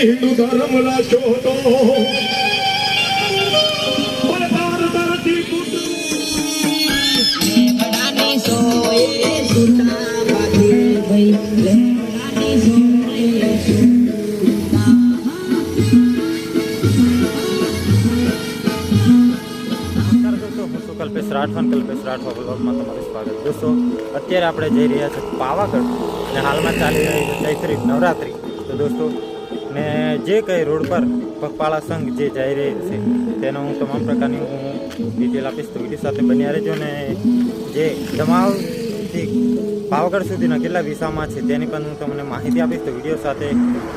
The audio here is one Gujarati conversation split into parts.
હિન્દુ ધર્મ રાખ્યો હતો કલ્પેશ રાઠવા અને કલ્પેશ રાઠવા બ્લોગમાં તમારું સ્વાગત દોસ્તો અત્યારે આપણે જઈ રહ્યા છીએ પાવાગઢ અને હાલમાં ચાલી રહી છે ચૈત્રી નવરાત્રિ તો દોસ્તો ને જે કંઈ રોડ પર પગપાળા સંઘ જે જઈ રહી છે, તેનો હું તમામ પ્રકારની હું ડિટેલ આપીશ. તો વીડિયો સાથે બન્યા રહેજો ને જે દમાવથી પાવાગઢ સુધીના કેટલા વિસામાં છે તેની પણ હું તમને માહિતી આપીશ. તો વીડિયો સાથે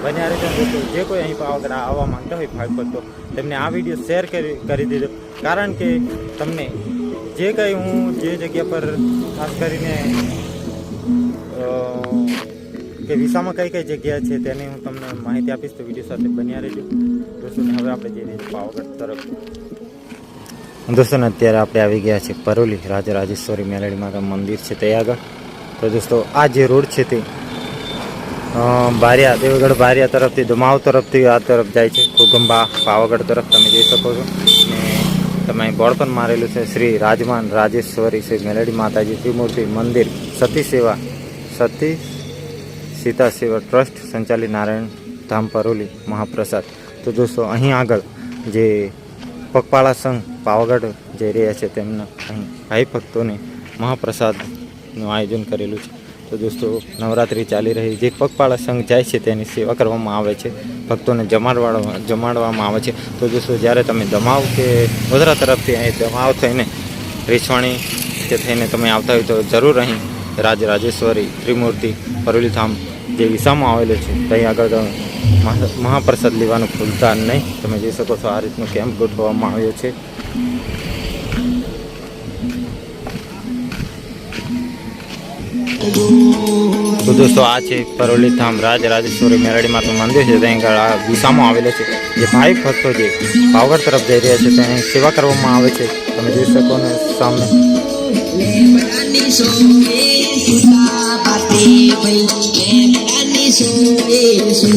બન્યા રહેજો. દોસ્તો જે કોઈ અહીં પાવાગઢ આવવા માંગતા હોય ભાગ પડતો તેમને આ વીડિયો શેર કરી કરી દીધો કારણ કે તમને જે કંઈ હું જે જગ્યા પર ખાસ કરીને કે વિસામાં કઈ કઈ જગ્યા છે તેની હું તમને માહિતી આપીશ તો વીડિયો સાથે બન્યા રહેજો. દોસ્તોને હવે આપણે જઈ રહ્યા પાવાગઢ તરફ. દોસ્તોને અત્યારે આપણે આવી ગયા છે પરોલી રાજરાજેશ્વરી મેલડી માતા મંદિર છે તે આગળ. તો દોસ્તો, આ જે રોડ છે તે બારિયા, દેવગઢ બારિયા તરફથી, દમાવ તરફથી આ તરફ જાય છે. કુગંબા પાવાગઢ તરફ તમે જઈ શકો છો. ને તમે બોર્ડ પણ મારેલું છે. શ્રી રાજમાન રાજેશ્વરી શ્રી મેલડી માતાજી ત્રિમૂર્તિ મંદિર સતી સેવા, સતી સીતા સેવા ટ્રસ્ટ સંચાલિત નારાયણ ધામ પરોલી મહાપ્રસાદ. તો દોસ્તો, અહીં આગળ જે પગપાળા સંઘ પાવાગઢ જઈ રહ્યા છે તેમના અહીં ભાઈ ભક્તોને મહાપ્રસાદનું આયોજન કરેલું છે. તો દોસ્તો, નવરાત્રિ ચાલી રહી, જે પગપાળા સંઘ જાય છે તેની સેવા કરવામાં આવે છે, ભક્તોને જમાડવા જમાડવામાં આવે છે. તો દોસ્તો, જ્યારે તમે દમાવ કે વડોદરા તરફથી અહીં દમાવ થઈને રીછવાણી કે થઈને તમે આવતા હોય તો જરૂર અહીં રાજરાજેશ્વરી ત્રિમૂર્તિ, પરોલી ધામ જે વિસામાં આવેલો છે, ત્યાં આગળ મહાપ્રસાદ લેવાનું ભૂલતા નહીં. તમે જોઈ શકો છો આ રીતનો કેમ્પ ગોઠવવામાં આવ્યો છે. તો દોસ્તો, આ છે પરોલી ધામ રાજ રાજેશ્વરી મેરડી તો મંદિર છે, ત્યાં આગળ આ વિસામાં આવેલો છે. જે ભાઈ ભક્તો જે પાવર તરફ જઈ રહ્યા છે ત્યાં સેવા કરવામાં આવે છે. તમે જોઈ શકો ને સામે. su